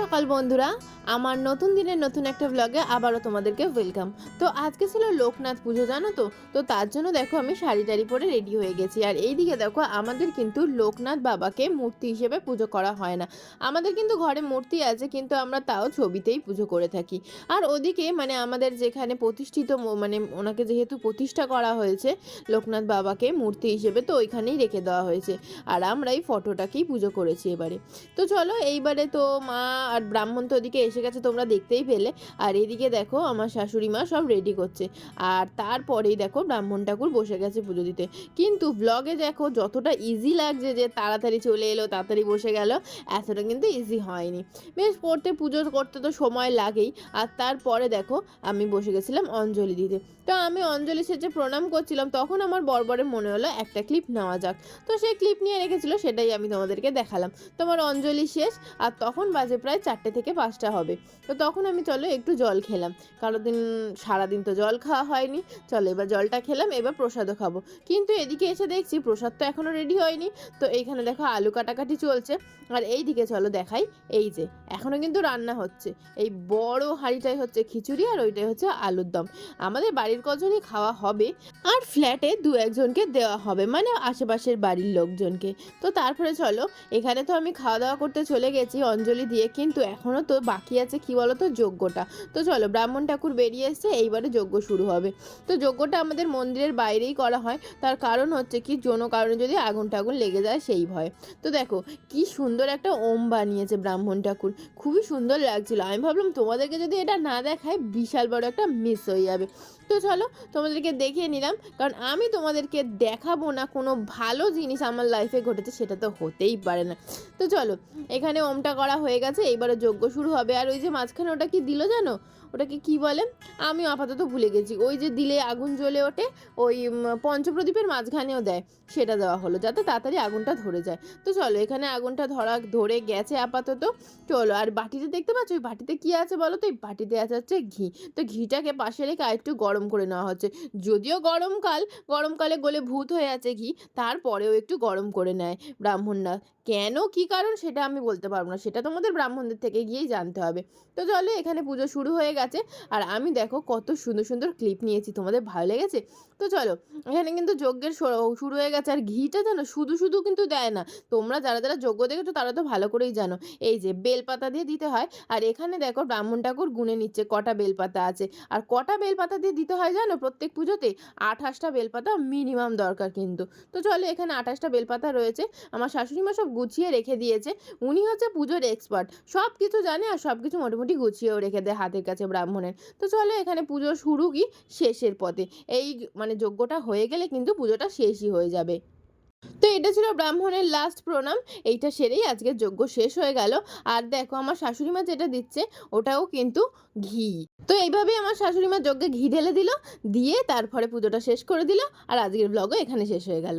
সকাল, বন্ধুরা। আমার নতুন দিনের নতুন একটা ব্লগে আবারও তোমাদেরকে ওয়েলকাম তো আজকে ছিল লোকনাথ পুজো, জানো তো? তো তার জন্য দেখো আমি শাড়ি টাড়ি পরে রেডি হয়ে গেছি। আর এইদিকে দেখো, আমাদের কিন্তু লোকনাথ বাবাকে মূর্তি হিসেবে পুজো করা হয় না। আমাদের কিন্তু ঘরে মূর্তি আছে, কিন্তু আমরা তাও ছবিতেই পুজো করে থাকি। আর ওদিকে মানে আমাদের যেখানে প্রতিষ্ঠিত মানে ওনাকে যেহেতু প্রতিষ্ঠা করা হয়েছে, লোকনাথ বাবাকে মূর্তি হিসেবে তো ওইখানেই রেখে দেওয়া হয়েছে। আর আমরা এই ফটোটাকেই পুজো করেছি এবারে। তো চলো, এইবারে তো মা আর ব্রাহ্মণ তো ওদিকে এসে গেছে, তোমরা দেখতেই পেলে। আর এদিকে দেখো, আমার শাশুড়ি মা সব রেডি করছে। আর তারপরেই দেখো, ব্রাহ্মণ ঠাকুর বসে গেছে পুজো দিতে। কিন্তু ব্লগে দেখো, যতটা ইজি লাগছে যে তাড়াতাড়ি চলে এলো, তাড়াতাড়ি বসে গেল, এতটা কিন্তু ইজি হয়নি। বেশ পড়তে পুজো করতে তো সময় লাগেই। আর তারপরে দেখো, আমি বসে গেছিলাম অঞ্জলি দিতে। তো আমি অঞ্জলি সেচে প্রণাম করছিলাম, তখন আমার বরবরে মনে হলো, একটা ক্লিপ নেওয়া যাক। তো সেই ক্লিপ নিয়ে রেখেছিল, সেটাই আমি তোমাদেরকে দেখালাম। তোমার অঞ্জলি শেষ, আর তখন বাজে প্রায় চারটে থেকে পাঁচটা হবে। তো তখন আমি, চলো, একটু জল খেলাম। কারও দিন, সারাদিন তো জল খাওয়া হয়নি। চলো, এবার জলটা খেলাম, এবার প্রসাদও খাব। কিন্তু এদিকে এসে দেখছি, প্রসাদ তো এখনও রেডি হয়নি। তো এইখানে দেখো, আলু কাটাকাটি চলছে। আর এই দিকে চলো, দেখাই। এই যে এখনও কিন্তু রান্না হচ্ছে। এই বড় হাঁড়িটাই হচ্ছে খিচুড়ি, আর ওইটাই হচ্ছে আলুর দম। আমাদের বাড়ির কজনই খাওয়া হবে, আর ফ্ল্যাটে দু একজনকে দেওয়া হবে মানে আশেপাশের বাড়ির লোকজনকে। তো তারপরে, চলো, এখানে তো আমি খাওয়া দাওয়া করতে চলে গেছি। অঞ্জলি দিয়ে কিন্তু এখনও তো বাকি আছে কি বলো তো যজ্ঞটা। তো চলো ব্রাহ্মণ ঠাকুর বেরিয়ে এসছে এইবারে যজ্ঞ শুরু হবে। তো যজ্ঞটা আমাদের মন্দিরের বাইরেই করা হয়। তার কারণ হচ্ছে কি কোনো কারণে যদি আগুন টাগুন লেগে যায় সেই ভয়। তো দেখো, কি সুন্দর একটা ওম বানিয়েছে ব্রাহ্মণ ঠাকুর। খুবই সুন্দর লাগছিল। আমি ভাবলাম তোমাদেরকে যদি এটা না দেখায়, বিশাল বড় একটা মিস হয়ে যাবে। তো চলো, তোমাদেরকে দেখিয়ে নিলাম। কারণ আমি তোমাদেরকে দেখাবো না কোনো ভালো জিনিস আমার লাইফে ঘটেছে, সেটা তো হতেই পারে না। তো চলো, এখানে ওমটা করা হয়ে গেছে। এইবারে যজ্ঞ শুরু হবে। আর ওই যে মাঝখানে ওটা কি দিল জানো? ওটাকে কি বলে? আমি আপাতত ভুলে গেছি। ওই যে দিলে আগুন জ্বলে ওঠে, ওই পঞ্চপ্রদীপের মাঝখানেও দেয়। সেটা দেওয়া হলো, যাতে তাড়াতাড়ি আগুনটা ধরে যায়। তো চলো, এখানে আগুনটা ধরা, ধরে গেছে আপাতত। চলো, আর বাটিতে দেখতে পাচ্ছ? ওই বাটিতে কি আছে বলো তো? এই বাটিতে আছে হচ্ছে ঘি। তো ঘিটাকে পাশে রেখে আর একটু গরম করে নেওয়া হচ্ছে। যদিও গরমকাল গরমকালে গলে ভূত হয়ে আছে ঘি, তারপরেও একটু গরম করে নেয় ব্রাহ্মণরা। কেন? কি কারণ? সেটা আমি বলতে পারব না। সেটা তোমাদের ব্রাহ্মণদের থেকে গিয়েই জানতে হবে। তো চলো এখানে পুজো শুরু হয়ে গেছে। আর আমি দেখো কত সুন্দর সুন্দর ক্লিপ নিয়েছি। তোমাদের ভালো লেগেছে? তো চলো, এখানে কিন্তু যজ্ঞের শুরু- শুরু হয়ে গেছে। আর ঘিটা জানো, শুধু শুধু কিন্তু দেয় না। তোমরা যারা যারা যজ্ঞ দেখেছ, তারা তো ভালো করেই জানো। এই যে বেলপাতা দিয়ে দিতে হয়। আর এখানে দেখো ব্রাহ্মণ ঠাকুর গুনে নিচ্ছে কটা বেলপাতা আছে। আর কটা বেলপাতা দিয়ে দিতে হয় জানো প্রত্যেক পুজোতে? আঠাশটা বেলপাতা মিনিমাম দরকার কিন্তু। তো চলো এখানে আঠাশটা বেলপাতা রয়েছে। আমার শাশুড়ি মা সব গুছিয়ে রেখে দিয়েছে। উনি হচ্ছে পুজোর এক্সপার্ট সব কিছু জানে আর সব কিছু মোটামুটি গুছিয়েও রেখে দেয় হাতের কাছে ব্রাহ্মণের। তো চলো এখানে পুজো শুরু কি? শেষের পথে। এই মানে যজ্ঞটা হয়ে গেলে কিন্তু পুজোটা শেষই হয়ে যাবে। তো এটা ছিল ব্রাহ্মণের লাস্ট প্রণাম। এইটা সেরেই আজকে যজ্ঞ শেষ হয়ে গেল। আর দেখো আমার শাশুড়ি মা যেটা দিচ্ছে, ওটাও কিন্তু ঘি। তো এইভাবেই আমার শাশুড়ি মা যজ্ঞে ঘি ঢেলে দিল, দিয়ে তারপরে পুজোটা শেষ করে দিল, আর আজকের ব্লগও এখানে শেষ হয়ে গেল।